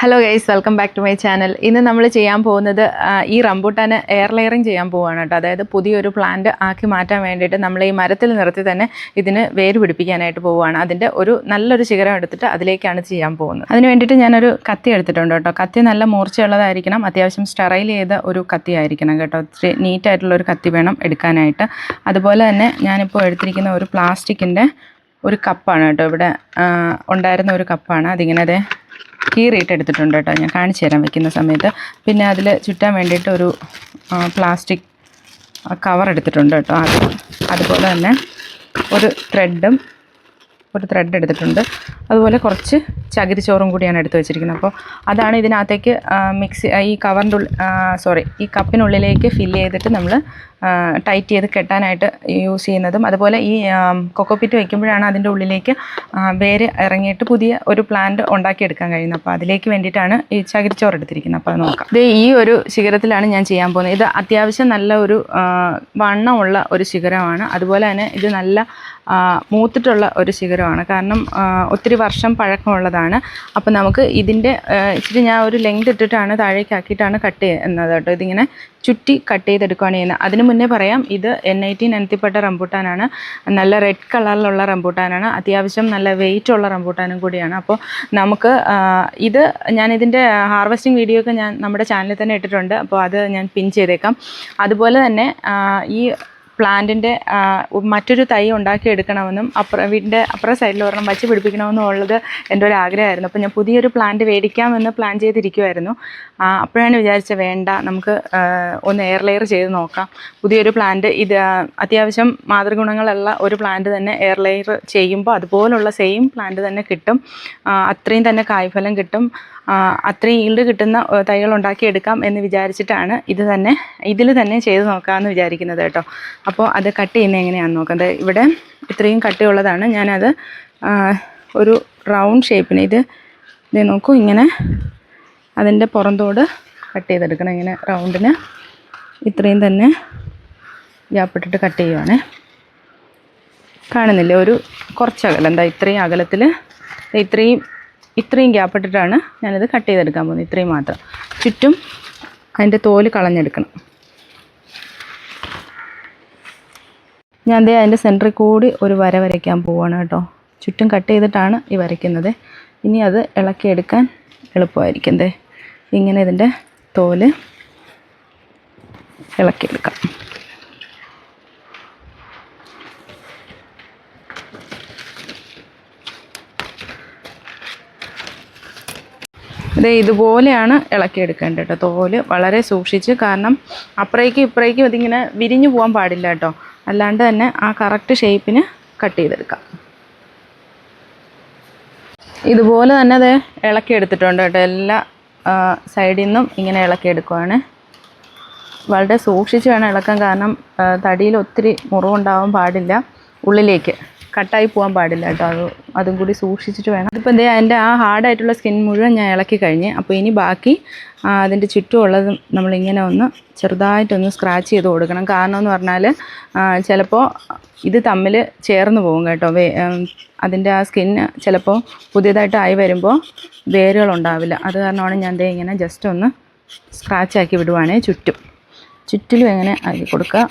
Hello guys welcome back to my channel ഇന്ന് നമ്മൾ ചെയ്യാൻ പോകുന്നത് ഈ റംബൂട്ടാന് എയർ ലെയറിങ് ചെയ്യാൻ പോവുകയാണ് കേട്ടോ. അതായത് പുതിയൊരു പ്ലാന്റ് ആക്കി മാറ്റാൻ വേണ്ടിയിട്ട് നമ്മൾ ഈ മരത്തിൽ നിർത്തി തന്നെ ഇതിന് വേര് പിടിപ്പിക്കാനായിട്ട് പോവുകയാണ് അതിന്റെ ഒരു നല്ലൊരു ശിഖരം എടുത്തിട്ട് അതിലേക്കാണ് ചെയ്യാൻ പോകുന്നത്. അതിന് വേണ്ടിയിട്ട് ഞാനൊരു കത്തി എടുത്തിട്ടുണ്ട് കേട്ടോ. കത്തി നല്ല മൂർച്ചയുള്ളതായിരിക്കണം. അത്യാവശ്യം സ്റ്റെറൈൽ ചെയ്ത ഒരു കത്തി ആയിരിക്കണം കേട്ടോ. ഒത്തിരി നീറ്റായിട്ടുള്ള ഒരു കത്തി വേണം എടുക്കാനായിട്ട്. അതുപോലെ തന്നെ ഞാനിപ്പോൾ എടുത്തിരിക്കുന്ന ഒരു പ്ലാസ്റ്റിക്കിന്റെ ഒരു കപ്പാണ് കേട്ടോ. ഇവിടെ ഉണ്ടായിരുന്ന ഒരു കപ്പാണ് അതിങ്ങനെ അതെ കീറിയിട്ട് എടുത്തിട്ടുണ്ട് കേട്ടോ. ഞാൻ കാണിച്ചു തരാൻ വെക്കുന്ന സമയത്ത്. പിന്നെ അതിൽ ചുറ്റാൻ വേണ്ടിയിട്ട് ഒരു പ്ലാസ്റ്റിക് കവർ എടുത്തിട്ടുണ്ട് കേട്ടോ. അത് അതുപോലെ തന്നെ ഒരു ത്രെഡും ഒരു ത്രെഡ് എടുത്തിട്ടുണ്ട്. അതുപോലെ കുറച്ച് ചകിരിച്ചോറും കൂടിയാണ് എടുത്ത് വെച്ചിരിക്കുന്നത്. അപ്പോൾ അതാണ് ഇതിനകത്തേക്ക് മിക്സി ഈ കവറിന്റെ ഉള്ളിൽ സോറി ഈ കപ്പിനുള്ളിലേക്ക് ഫില്ല് ചെയ്തിട്ട് നമ്മൾ ടൈറ്റ് ചെയ്ത് കെട്ടാനായിട്ട് യൂസ് ചെയ്യുന്നതും അതുപോലെ ഈ കൊക്കോപ്പിറ്റ് വയ്ക്കുമ്പോഴാണ് അതിന്റെ ഉള്ളിലേക്ക് വേര് ഇറങ്ങിയിട്ട് പുതിയ ഒരു പ്ലാന്റ് ഉണ്ടാക്കിയെടുക്കാൻ കഴിയുന്നത്. അപ്പോൾ അതിലേക്ക് വേണ്ടിയിട്ടാണ് ഈ ചകിരിച്ചോറ് എടുത്തിരിക്കുന്നത്. അപ്പോൾ അത് നോക്കാം. ഇത് ഈ ഒരു ശിഖരത്തിലാണ് ഞാൻ ചെയ്യാൻ പോകുന്നത്. ഇത് അത്യാവശ്യം നല്ല ഒരു വണ്ണമുള്ള ഒരു ശിഖരമാണ്. അതുപോലെ തന്നെ ഇത് നല്ല മൂത്തിട്ടുള്ള ഒരു ശിഖരമാണ്. കാരണം ഒത്തിരി വർഷം പഴക്കമുള്ളതാണ്. അപ്പോൾ നമുക്ക് ഇതിന്റെ ഇച്ചിരി ഞാൻ ഒരു ലെങ്ത് ഇട്ടിട്ടാണ് താഴേക്കാക്കിയിട്ടാണ് കട്ട് ചെയ്യുന്നത് കേട്ടോ. ഇതിങ്ങനെ ചുറ്റി കട്ട് ചെയ്തെടുക്കുകയാണ് ചെയ്യുന്നത്. അതിന് മുന്നേ പറയാം ഇത് എൻ ഐ ടി എനത്തിപ്പെട്ട റംബൂട്ടാനാണ്. നല്ല റെഡ് കളറിലുള്ള റംബൂട്ടാനാണ്. അത്യാവശ്യം നല്ല വെയിറ്റ് ഉള്ള റംബൂട്ടാനും കൂടിയാണ്. അപ്പോൾ നമുക്ക് ഇത് ഞാൻ ഇതിന്റെ ഹാർവെസ്റ്റിംഗ് വീഡിയോ ഒക്കെ ഞാൻ നമ്മുടെ ചാനലിൽ തന്നെ ഇട്ടിട്ടുണ്ട്. അപ്പോൾ അത് ഞാൻ പിൻ ചെയ്തേക്കാം. അതുപോലെ തന്നെ ഈ പ്ലാന്റിന്റെ മറ്റൊരു തൈ ഉണ്ടാക്കിയെടുക്കണമെന്നും അപ്പുറം വീടിന്റെ അപ്പുറം സൈഡിൽ ഒരെണ്ണം വച്ച് പിടിപ്പിക്കണമെന്നും ഉള്ളത് എന്റെ ഒരു ആഗ്രഹമായിരുന്നു. അപ്പോൾ ഞാൻ പുതിയൊരു പ്ലാന്റ് മേടിക്കാമെന്ന് പ്ലാൻ ചെയ്തിരിക്കുമായിരുന്നു അപ്പോഴാണ് വിചാരിച്ചത് വേണ്ട നമുക്ക് ഒന്ന് എയർ ലെയർ ചെയ്ത് നോക്കാം. പുതിയൊരു പ്ലാന്റ് ഇത് അത്യാവശ്യം മാതൃഗുണങ്ങളുള്ള ഒരു പ്ലാന്റ് തന്നെ എയർ ലെയർ ചെയ്യുമ്പോൾ അതുപോലുള്ള സെയിം പ്ലാന്റ് തന്നെ കിട്ടും. അത്രയും തന്നെ കായ്ഫലം കിട്ടും. അത്രയും ഈൽഡ് കിട്ടുന്ന തൈകൾ ഉണ്ടാക്കിയെടുക്കാം എന്ന് വിചാരിച്ചിട്ടാണ് ഇത് തന്നെ ഇതിൽ തന്നെ ചെയ്ത് നോക്കാമെന്ന് വിചാരിക്കുന്നത് കേട്ടോ. അപ്പോൾ അത് കട്ട് ചെയ്യുന്നത് എങ്ങനെയാണെന്ന് നോക്കുന്നത് ഇവിടെ ഇത്രയും കട്ടിയുള്ളതാണ് ഞാനത് ഒരു റൗണ്ട് ഷേപ്പിന് ഇത് ഇത് നോക്കൂ ഇങ്ങനെ അതിന്റെ പുറന്തോട് കട്ട് ചെയ്തെടുക്കണം. ഇങ്ങനെ റൗണ്ടിന് ഇത്രയും തന്നെ ഗ്യാപ്പിട്ടിട്ട് കട്ട് ചെയ്യുവാണ്. കാണുന്നില്ലേ? ഒരു കുറച്ച് അകലം. എന്താ ഇത്രയും അകലത്തിൽ ഇത്രയും ഇത്രയും ഗ്യാപ്പ് ഇട്ടിട്ടാണ് ഞാനിത് കട്ട് ചെയ്തെടുക്കാൻ പോകുന്നത്. ഇത്രയും മാത്രം. ചുറ്റും അതിന്റെ തോൽ കളഞ്ഞെടുക്കണം. ഞാൻ ദേ അതിന്റെ സെന്ററിൽ കൂടി ഒരു വര വരയ്ക്കാൻ പോവുകയാണ് കേട്ടോ. ചുറ്റും കട്ട് ചെയ്തിട്ടാണ് ഈ വരയ്ക്കുന്നത്. ഇനി അത് ഇളക്കിയെടുക്കാൻ എളുപ്പമായിരിക്കും ഇങ്ങനെ ഇതിന്റെ തോൽ ഇളക്കിയെടുക്കാം. ഇത് ഇതുപോലെയാണ് ഇളക്കിയെടുക്കേണ്ടത് കേട്ടോ. തോൽ വളരെ സൂക്ഷിച്ച് കാരണം അപ്പുറേക്കും ഇപ്പുറേക്കും ഇതിങ്ങനെ വിരിഞ്ഞു പോകാൻ പാടില്ല കേട്ടോ. അല്ലാണ്ട് തന്നെ ആ കറക്റ്റ് ഷേപ്പിന് കട്ട് ചെയ്തെടുക്കാം. ഇതുപോലെ തന്നെ അത് ഇളക്കിയെടുത്തിട്ടുണ്ട് കേട്ടോ. എല്ലാ സൈഡിൽ നിന്നും ഇങ്ങനെ ഇളക്കിയെടുക്കുവാണ്. വളരെ സൂക്ഷിച്ച് വേണം ഇളക്കാൻ കാരണം തടിയിൽ ഒത്തിരി മുറിവുണ്ടാവാൻ പാടില്ല ഉള്ളിലേക്ക്. കട്ടായി പോകാൻ പാടില്ല കേട്ടോ. അത് അതും കൂടി സൂക്ഷിച്ചിട്ട് വേണം. അതിപ്പോൾ എന്തേ അതിന്റെ ആ ഹാർഡായിട്ടുള്ള സ്കിൻ മുഴുവൻ ഞാൻ ഇളക്കി കഴിഞ്ഞ് അപ്പോൾ ഇനി ബാക്കി അതിന്റെ ചുറ്റുമുള്ളത് നമ്മളിങ്ങനെ ഒന്ന് ചെറുതായിട്ടൊന്ന് സ്ക്രാച്ച് ചെയ്ത് കൊടുക്കണം. കാരണം എന്ന് പറഞ്ഞാൽ ചിലപ്പോൾ ഇത് തമ്മിൽ ചേർന്ന് പോകും കേട്ടോ. വേ അതിന്റെ ആ സ്കിന്ന് ചിലപ്പോൾ പുതിയതായിട്ടായി വരുമ്പോൾ വേരുകൾ ഉണ്ടാവില്ല. അത് കാരണമാണ് ഞാൻ ദേ ഇങ്ങനെ ജസ്റ്റ് ഒന്ന് സ്ക്രാച്ച് ആക്കി വിടുവാണേ ചുറ്റും. ചുറ്റിലും എങ്ങനെ ആക്കി കൊടുക്കുക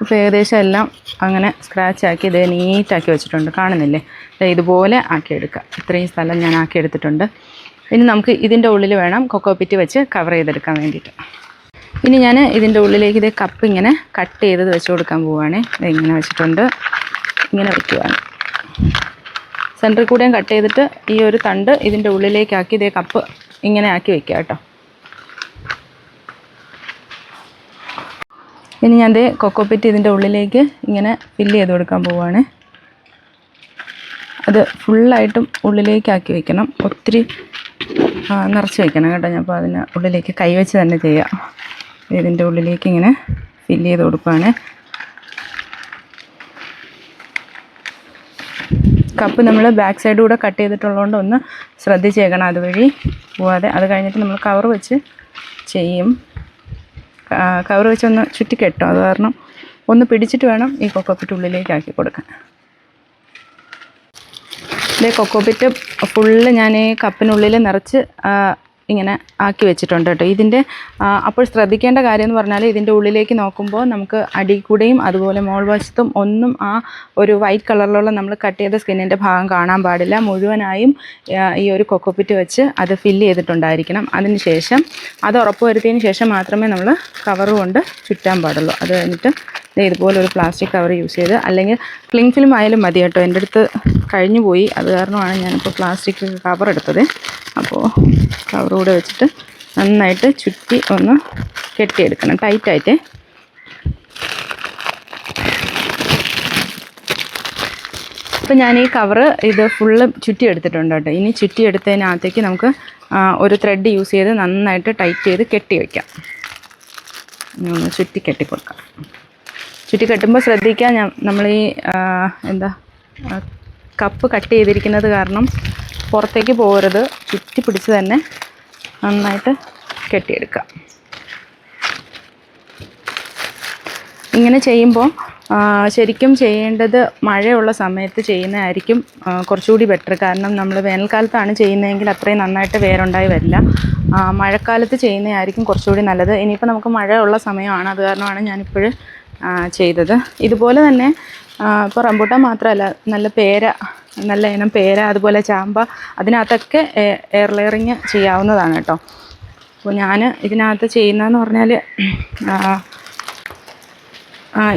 ഇപ്പോൾ ഏകദേശം എല്ലാം അങ്ങനെ സ്ക്രാച്ച് ആക്കി ഇത് നീറ്റാക്കി വെച്ചിട്ടുണ്ട്. കാണുന്നില്ലേ? ഇതുപോലെ ആക്കിയെടുക്കുക ഇത്രയും സ്ഥലം ഞാൻ ആക്കിയെടുത്തിട്ടുണ്ട്. ഇനി നമുക്ക് ഇതിന്റെ ഉള്ളിൽ വേണം കൊക്കോപ്പിറ്റ് വെച്ച് കവർ ചെയ്തെടുക്കാൻ വേണ്ടിയിട്ട്. ഇനി ഞാൻ ഇതിന്റെ ഉള്ളിലേക്ക് ഇത് കപ്പ് ഇങ്ങനെ കട്ട് ചെയ്തത് വെച്ച് കൊടുക്കാൻ പോവുകയാണേ ഇങ്ങനെ വെച്ചിട്ടുണ്ട്. ഇങ്ങനെ വയ്ക്കുവാണ് സെന്ററിൽ കൂടെയും കട്ട് ചെയ്തിട്ട് ഈ ഒരു തണ്ട് ഇതിന്റെ ഉള്ളിലേക്കാക്കി ഇതേ കപ്പ് ഇങ്ങനെ ആക്കി വെക്കുക കേട്ടോ. ഇനി ഞാൻ ദേ കൊക്കോപ്പിറ്റ് ഇതിന്റെ ഉള്ളിലേക്ക് ഇങ്ങനെ ഫില്ല് ചെയ്ത് കൊടുക്കാൻ പോവുകയാണ് അത് ഫുള്ളായിട്ടും ഉള്ളിലേക്കാക്കി വെക്കണം. ഒത്തിരി നിറച്ച് വെക്കണം കേട്ടോ. ഞാൻ അപ്പോൾ അതിന് ഉള്ളിലേക്ക് കൈവച്ച് തന്നെ ചെയ്യാം. ഇതിന്റെ ഉള്ളിലേക്ക് ഇങ്ങനെ ഫില്ല് ചെയ്ത് കൊടുക്കുകയാണ് കപ്പ് നമ്മൾ ബാക്ക് സൈഡ് കൂടെ കട്ട് ചെയ്തിട്ടുള്ളതുകൊണ്ട് ഒന്ന് ശ്രദ്ധിച്ചേക്കണം അതുവഴി. പോവാതെ അത് കഴിഞ്ഞിട്ട് നമ്മൾ കവർ വെച്ച് ചെയ്യും. കവർ വെച്ചൊന്ന് ചുറ്റി കെട്ടും അത് കാരണം ഒന്ന് പിടിച്ചിട്ട് വേണം ഈ കൊക്കോപ്പിറ്റ് ഉള്ളിലേക്ക് ആക്കി കൊടുക്കാൻ. ഇത് കൊക്കോപിറ്റ് ഫുള്ള് ഞാൻ ഈ കപ്പിനുള്ളിൽ നിറച്ച് ഇങ്ങനെ ആക്കി വെച്ചിട്ടുണ്ട് കേട്ടോ. ഇതിന്റെ അപ്പോൾ ശ്രദ്ധിക്കേണ്ട കാര്യം എന്ന് പറഞ്ഞാൽ ഇതിന്റെ ഉള്ളിലേക്ക് നോക്കുമ്പോൾ നമുക്ക് അടി കൂടെയും അതുപോലെ മോൾ വശത്തും ഒന്നും ആ ഒരു വൈറ്റ് കളറിലുള്ള നമ്മൾ കട്ട് ചെയ്ത സ്കിന്നിന്റെ ഭാഗം കാണാൻ പാടില്ല. മുഴുവനായും ഈ ഒരു കൊക്കോപ്പിറ്റ് വെച്ച് അത് ഫില്ല് ചെയ്തിട്ടുണ്ടായിരിക്കണം. അതിന് ശേഷം അത് ഉറപ്പുവരുത്തിയതിന് ശേഷം മാത്രമേ നമ്മൾ കവർ കൊണ്ട് ചുറ്റാൻ പാടുള്ളൂ. അത് കഴിഞ്ഞിട്ട് ഇതുപോലെ ഒരു പ്ലാസ്റ്റിക് കവർ യൂസ് ചെയ്ത് അല്ലെങ്കിൽ ക്ലിങ് ഫിലിം ആയാലും മതി കേട്ടോ. എന്റെ അടുത്ത് കഴിഞ്ഞു പോയി അത് കാരണമാണ് ഞാനിപ്പോൾ പ്ലാസ്റ്റിക് കവർ എടുത്തത്. അപ്പോൾ കവർ കൂടെ വെച്ചിട്ട് നന്നായിട്ട് ചുറ്റി ഒന്ന് കെട്ടിയെടുക്കണം. ടൈറ്റായിട്ട് ഇപ്പം ഞാൻ ഈ കവറ് ഇത് ഫുള്ള് ചുറ്റി എടുത്തിട്ടുണ്ട് കേട്ടോ. ഇനി ചുറ്റി എടുത്തതിനകത്തേക്ക് നമുക്ക് ഒരു ത്രെഡ് യൂസ് ചെയ്ത് നന്നായിട്ട് ടൈറ്റ് ചെയ്ത് കെട്ടി വയ്ക്കാം ഒന്ന് ചുറ്റി കെട്ടി കെട്ടിക്കൊടുക്കാം ചുറ്റി കെട്ടുമ്പോൾ ശ്രദ്ധിക്കുക ഞാൻ നമ്മൾ ഈ എന്താ കപ്പ് കട്ട് ചെയ്തിരിക്കുന്നത് കാരണം പുറത്തേക്ക് പോകരുത് ചുറ്റി പിടിച്ച് തന്നെ നന്നായിട്ട് കെട്ടിയെടുക്കുക ഇങ്ങനെ ചെയ്യുമ്പോൾ ശരിക്കും ചെയ്യേണ്ടത് മഴയുള്ള സമയത്ത് ചെയ്യുന്നതായിരിക്കും കുറച്ചുകൂടി ബെറ്റർ കാരണം നമ്മൾ വേനൽക്കാലത്താണ് ചെയ്യുന്നതെങ്കിൽ അത്രയും നന്നായിട്ട് വേരുണ്ടായി വരില്ല മഴക്കാലത്ത് ചെയ്യുന്നതായിരിക്കും കുറച്ചുകൂടി നല്ലത്. ഇനിയിപ്പോൾ നമുക്ക് മഴയുള്ള സമയമാണ്. അത് കാരണമാണ് ഞാനിപ്പോൾ ചെയ്തത്. ഇതുപോലെ തന്നെ ഇപ്പോൾ റംബൂട്ടാൻ മാത്രമല്ല നല്ല പേര നല്ല ഇനം പേര അതുപോലെ ചാമ്പ അതിനകത്തൊക്കെ എയർ ലെയറിങ് ചെയ്യാവുന്നതാണ് കേട്ടോ. അപ്പോൾ ഞാൻ ഇതിനകത്ത് ചെയ്യുന്നതെന്ന് പറഞ്ഞാൽ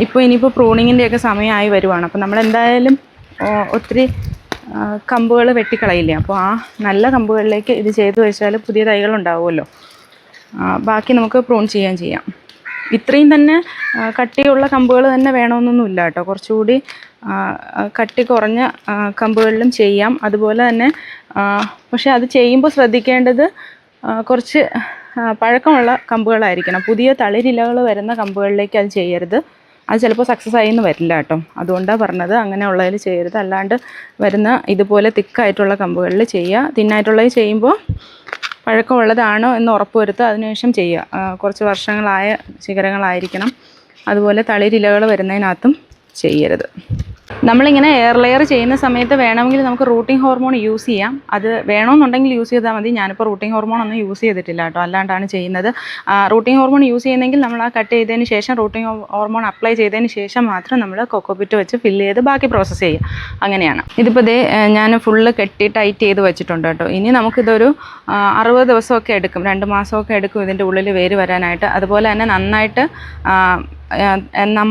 ഇപ്പോൾ ഇനിയിപ്പോൾ പ്രൂണിങ്ങിന്റെയൊക്കെ സമയമായി വരുവാണ്. അപ്പോൾ നമ്മൾ എന്തായാലും ഒത്തിരി കമ്പുകൾ വെട്ടിക്കളയില്ലേ? അപ്പോൾ ആ നല്ല കമ്പുകളിലേക്ക് ഇത് ചെയ്തു വെച്ചാൽ പുതിയ തൈകൾ ഉണ്ടാവുമല്ലോ ബാക്കി നമുക്ക് പ്രൂൺ ചെയ്യാൻ ചെയ്യാം. ഇത്രയും തന്നെ കട്ടിയുള്ള കമ്പുകൾ തന്നെ വേണമെന്നൊന്നുമില്ല കേട്ടോ. കുറച്ചുകൂടി കട്ടി കുറഞ്ഞ കമ്പുകളിലും ചെയ്യാം. അതുപോലെ തന്നെ പക്ഷെ അത് ചെയ്യുമ്പോൾ ശ്രദ്ധിക്കേണ്ടത് കുറച്ച് പഴക്കമുള്ള കമ്പുകളായിരിക്കണം. പുതിയ തളിരിലകൾ വരുന്ന കമ്പുകളിലേക്ക് അത് ചെയ്യരുത്. അത് ചിലപ്പോൾ സക്സസ് ആയി എന്ന് വരില്ല കേട്ടോ. അതുകൊണ്ടാണ് പറഞ്ഞത്. അങ്ങനെ ഉള്ളതിൽ ചെയ്യരുത്. അല്ലാണ്ട് വരുന്ന ഇതുപോലെ തിക്കായിട്ടുള്ള കമ്പുകളിൽ ചെയ്യുക. തിന്നായിട്ടുള്ളത് ചെയ്യുമ്പോൾ പഴക്കമുള്ളതാണോ എന്ന് ഉറപ്പ് അതിനുശേഷം ചെയ്യുക. കുറച്ച് വർഷങ്ങളായ ശിഖരങ്ങളായിരിക്കണം. അതുപോലെ തളിരിലകൾ വരുന്നതിനകത്തും ചെയ്യരുത്. നമ്മളിങ്ങനെ എയർ ലെയർ ചെയ്യുന്ന സമയത്ത് വേണമെങ്കിൽ നമുക്ക് റൂട്ടിംഗ് ഹോർമോൺ യൂസ് ചെയ്യാം. അത് വേണമെന്നുണ്ടെങ്കിൽ യൂസ് ചെയ്താൽ മതി. ഞാനിപ്പോൾ റൂട്ടിംഗ് ഹോർമോൺ ഒന്നും യൂസ് ചെയ്തിട്ടില്ല കേട്ടോ. അല്ലാണ്ടാണ് ചെയ്യുന്നത്. റൂട്ടിംഗ് ഹോർമോൺ യൂസ് ചെയ്യുന്നെങ്കിൽ നമ്മൾ ആ കട്ട് ചെയ്തതിന് ശേഷം റൂട്ടിംഗ് ഹോർമോൺ അപ്ലൈ ചെയ്തതിന് ശേഷം മാത്രം നമ്മൾ കൊക്കോപിറ്റ് വെച്ച് ഫില്ല് ചെയ്ത് ബാക്കി പ്രോസസ്സ് ചെയ്യുക അങ്ങനെയാണ്. ഇതിപ്പോൾ ദേ ഞാൻ ഫുള്ള് കെട്ടി ടൈറ്റ് ചെയ്ത് വെച്ചിട്ടുണ്ട് കേട്ടോ. ഇനി നമുക്കിതൊരു അറുപത് ദിവസമൊക്കെ എടുക്കും. രണ്ട് മാസമൊക്കെ എടുക്കും ഇതിന്റെ ഉള്ളിൽ വേര് വരാനായിട്ട്. അതുപോലെ തന്നെ നന്നായിട്ട്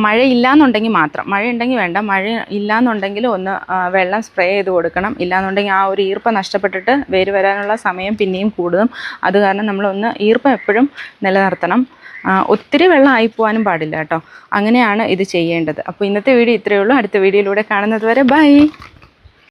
മഴ ഇല്ലാന്നുണ്ടെങ്കിൽ മാത്രം. മഴ ഉണ്ടെങ്കിൽ വേണ്ട. മഴ ഇല്ലയെന്നുണ്ടെങ്കിൽ ഒന്ന് വെള്ളം സ്പ്രേ ചെയ്ത് കൊടുക്കണം. ഇല്ലാന്നുണ്ടെങ്കിൽ ആ ഒരു ഈർപ്പം നഷ്ടപ്പെട്ടിട്ട് വേര് വരാനുള്ള സമയം പിന്നെയും കൂടും. അത് കാരണം നമ്മളൊന്ന് ഈർപ്പം എപ്പോഴും നിലനിർത്തണം. ഒത്തിരി വെള്ളം ആയിപ്പോവാനും പാടില്ല കേട്ടോ. അങ്ങനെയാണ് ഇത് ചെയ്യേണ്ടത്. അപ്പോൾ ഇന്നത്തെ വീഡിയോ ഇത്രയേ ഉള്ളൂ. അടുത്ത വീഡിയോയിലൂടെ കാണുന്നത് വരെ ബൈ.